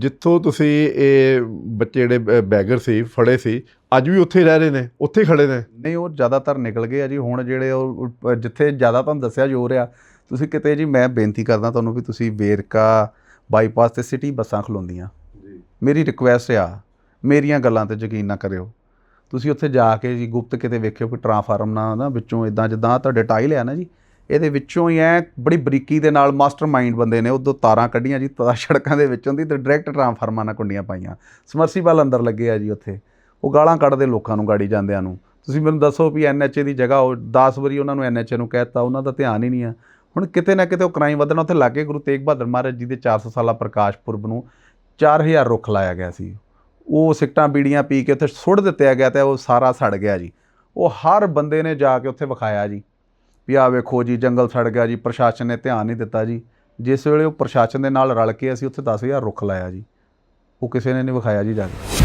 ਜਿੱਥੋਂ ਤੁਸੀਂ ਇਹ ਬੱਚੇ ਜਿਹੜੇ ਬੈਗਰ ਸੀ ਫੜੇ ਸੀ ਅੱਜ ਵੀ ਉੱਥੇ ਰਹਿ ਰਹੇ ਨੇ ਉੱਥੇ ਖੜੇ ਨੇ? ਨਹੀਂ ਉਹ ਜ਼ਿਆਦਾਤਰ ਨਿਕਲ ਗਏ ਆ ਜੀ। ਹੁਣ ਜਿਹੜੇ ਉਹ ਜਿੱਥੇ ਜ਼ਿਆਦਾ ਤੁਹਾਨੂੰ ਦੱਸਿਆ ਜੋ ਰਿਹਾ ਤੁਸੀਂ ਕਿਤੇ ਜੀ ਮੈਂ ਬੇਨਤੀ ਕਰਦਾ ਤੁਹਾਨੂੰ ਵੀ ਤੁਸੀਂ ਵੇਰਕਾ ਬਾਈਪਾਸ ਤੇ ਸਿਟੀ ਬੱਸਾਂ ਖਲੋਂਦੀਆਂ। ਜੀ। ਮੇਰੀ ਰਿਕੁਐਸਟ ਆ ਮੇਰੀਆਂ ਗੱਲਾਂ ਤੇ ਯਕੀਨ ਨਾ ਕਰਿਓ। ਤੁਸੀਂ ਉੱਥੇ ਜਾ ਕੇ ਜੀ ਗੁਪਤ ਕਿਤੇ ਵੇਖਿਓ ਕਿ ਟ੍ਰਾਂਸਫਾਰਮ ਨਾ ਨਾ ਵਿੱਚੋਂ ਇਦਾਂ ਜਿੱਦਾਂ ਤੁਹਾਡੇ ਟਾਈਲ ਆ ਨਾ ਜੀ ਇਹਦੇ ਵਿੱਚੋਂ ਹੀ ਐ ਬੜੀ ਬਰੀਕੀ ਦੇ ਨਾਲ ਮਾਸਟਰਮਾਈਂਡ ਬੰਦੇ ਨੇ ਉਦੋਂ ਤਾਰਾਂ ਕੱਢੀਆਂ ਜੀ ਤਾਂ ਸੜਕਾਂ ਦੇ ਵਿੱਚੋਂ ਦੀ ਤੇ ਡਾਇਰੈਕਟ ਟ੍ਰਾਂਸਫਾਰਮਾਂ ਨਾਲ ਕੁੰਡੀਆਂ ਪਾਈਆਂ। ਸਮਰਸੀਬਲ ਅੰਦਰ ਲੱਗੇ ਆ ਜੀ ਉੱਥੇ। ਉਹ ਗਾਲਾਂ ਕੱਢਦੇ ਲੋਕਾਂ ਨੂੰ, ਗਾੜੀ ਜਾਂਦਿਆਂ ਨੂੰ। ਤੁਸੀਂ ਮੈਨੂੰ ਦੱਸੋ ਵੀ ਐਨਐਚਏ ਦੀ ਜਗ੍ਹਾ, ਉਹ 10 ਵਾਰੀ ਉਹਨਾਂ ਨੂੰ ਐਨਐਚਏ ਨੂੰ ਕਹਿਤਾ ਉਹਨਾਂ ਦਾ ਧਿਆਨ ਹੀ ਨਹੀਂ ਆ। ਹੁਣ ਕਿਤੇ ਨਾ ਕਿਤੇ ਉਹ ਕ੍ਰਾਈਮ ਵਧਣਾ, ਉੱਥੇ ਲਾਗੇ ਗੁਰੂ ਤੇਗ ਬਹਾਦਰ ਮਹਾਰਾਜ ਜੀ ਦੇ 400 ਸਾਲਾ ਪ੍ਰਕਾਸ਼ ਪੁਰਬ ਨੂੰ 4000 ਰੁੱਖ ਲਾਇਆ ਗਿਆ ਸੀ। ਉਹ ਸਿੱਟਾਂ ਬੀੜੀਆਂ ਪੀ ਕੇ ਉੱਥੇ ਸੁੱਟ ਦਿੱਤਿਆ ਗਿਆ ਤੇ ਉਹ ਸਾਰਾ ਸੜ ਗਿਆ ਜੀ। ਉਹ ਹਰ ਬੰਦੇ ਨੇ ਜਾ ਕੇ ਉੱਥੇ ਵਿਖਾਇਆ ਜੀ। ਵੀ ਆ ਵੇਖੋ ਜੀ, ਜੰਗਲ ਸੜ ਗਿਆ ਜੀ, ਪ੍ਰਸ਼ਾਸਨ ਨੇ ਧਿਆਨ ਨਹੀਂ ਦਿੱਤਾ ਜੀ। ਜਿਸ ਵੇਲੇ ਉਹ ਪ੍ਰਸ਼ਾਸਨ ਦੇ ਨਾਲ ਰਲ ਕੇ ਅਸੀਂ ਉੱਥੇ 10000 ਰੁੱਖ ਲਾਇਆ ਜੀ। ਉਹ ਕਿਸੇ ਨੇ ਨਹੀਂ ਵਿਖਾਇਆ ਜੀ ਜਾ ਕੇ।